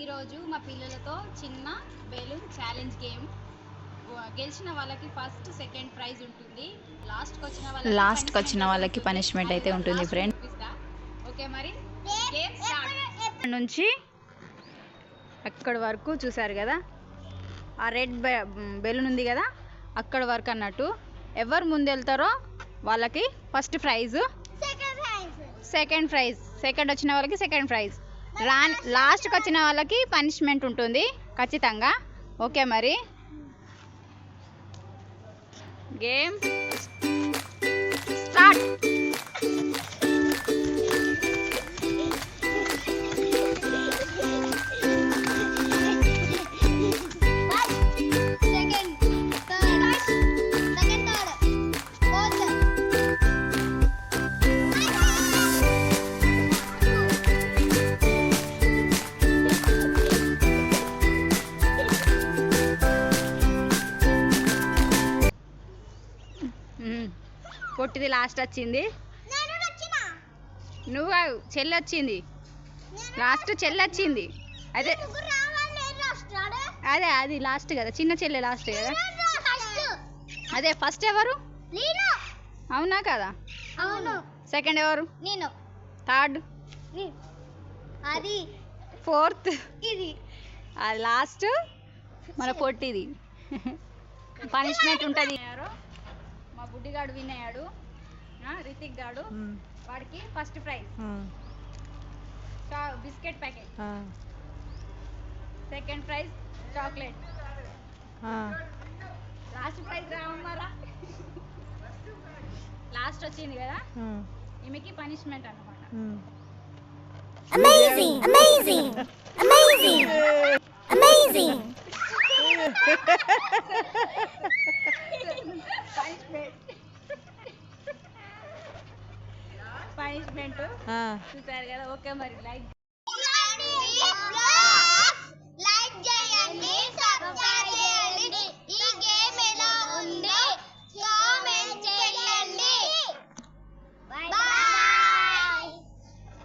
ఈరోజు మా పిల్లలతో చిన్న బెలూన్ ఛాలెంజ్ గేమ్ గెలిచిన వాళ్ళకి ఫస్ట్ సెకండ్ ప్రైజ్ ఉంటుంది. లాస్ట్కి వచ్చిన వాళ్ళకి లాస్ట్కి వచ్చిన వాళ్ళకి పనిష్మెంట్ అయితే ఉంటుంది ఫ్రెండ్ ఓకే మరి గేమ్ స్టార్ట్ నుంచి? అక్కడ వరకు చూసారు కదా? ఆ రెడ్ బెలూన్ ఉంది కదా? అక్కడ వరకు అన్నట్టు. ఎవరు ముందు వెళ్తారో వాళ్ళకి first prize second prize second వచ్చిన వాళ్ళకి సెకండ్ ప్రైజ్. రా లాస్ట్కి వచ్చిన వాళ్ళకి పనిష్మెంట్ ఉంటుంది ఖచ్చితంగా. ఓకే మరి. Game start. పొట్టిది లాస్ట్ వచ్చింది. నువ్వు చెల్లి వచ్చింది. లాస్ట్ చెల్లి వచ్చింది. అదే అదే అది లాస్ట్ కదా చిన్న చెల్లె లాస్ట్ కదా. అదే ఫస్ట్ ఎవరు? అవునా కదా? అవును. సెకండ్ ఎవరు? నేను. థర్డ్? అది. ఫోర్త్? ఇది. అది లాస్ట్? మన పొట్టిది. పనిష్మెంట్ ఉంటుంది. బుడ్డిగాడు విన్ అయ్యాడు. ఆ, రితిక్ గాడు. వాడికి first prize. Biscuit packet. Second prize chocolate. Last prize రావమ్మారా last వచ్చింది కదా? ఈమెకి పనిష్మెంట్! Amazing! Amazing! పనిష్మెంట్ చూసారు కదా? ఓకే మరి లైక్